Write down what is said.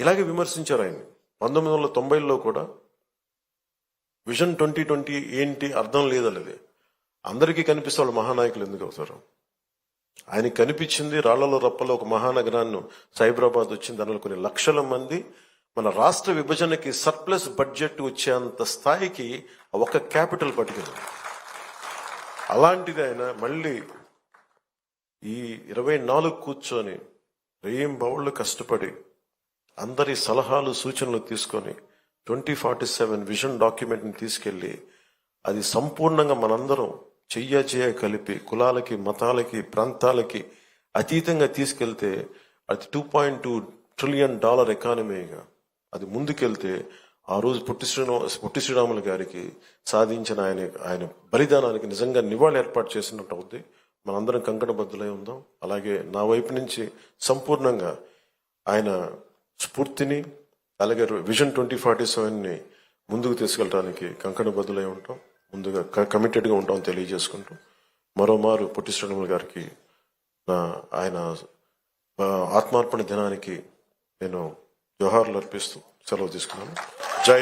ఇలాగే విమర్శించారు ఆయన పంతొమ్మిది వందల తొంభైలో కూడా విజన్ ట్వంటీ ట్వంటీ ఏంటి అర్థం లేదన్నది అందరికీ కనిపిస్తే వాళ్ళు మహానాయకులు ఎందుకు అవుతారు ఆయనకి కనిపించింది రాళ్ళలో రప్పలో ఒక మహానగరాన్ని సైబరాబాద్ వచ్చింది దానిలో కొన్ని లక్షల మంది మన రాష్ట్ర విభజనకి సర్ప్లస్ బడ్జెట్ వచ్చేంత స్థాయికి ఒక క్యాపిటల్ పట్టుకుంది అలాంటిది ఆయన మళ్ళీ ఈ ఇరవై నాలుగు కూర్చొని రేయం బౌళ్ళు కష్టపడి అందరి సలహాలు సూచనలు తీసుకొని ట్వంటీ ఫార్టీ సెవెన్ విజన్ డాక్యుమెంట్ని తీసుకెళ్ళి అది సంపూర్ణంగా మనందరం చెయ్య చేయ కలిపి కులాలకి మతాలకి ప్రాంతాలకి అతీతంగా తీసుకెళ్తే అది two point two trillion dollar ఎకానమీగా అది ముందుకెళ్తే ఆ రోజు పొట్టి శ్రీరామ పొట్టి శ్రీరాములు గారికి సాధించిన ఆయన ఆయన బలిదానానికి నిజంగా నివాళి ఏర్పాటు చేసినట్టు అవుద్ది. మనందరం కంకణబద్దులై ఉందాం. అలాగే నా వైపు నుంచి సంపూర్ణంగా ఆయన స్ఫూర్తిని అలాగే విజన్ ట్వంటీ ఫార్టీ సెవెన్ని ముందుకు తీసుకెళ్ళడానికి బదులై ఉంటాం. ముందుగా కమిటెడ్గా ఉంటాం తెలియజేసుకుంటూ మరోమారు పొట్టి శ్రీరాములు గారికి నా ఆయన ఆత్మార్పణ దినానికి నేను జోహార్లు అర్పిస్తూ సెలవు తీసుకున్నాను.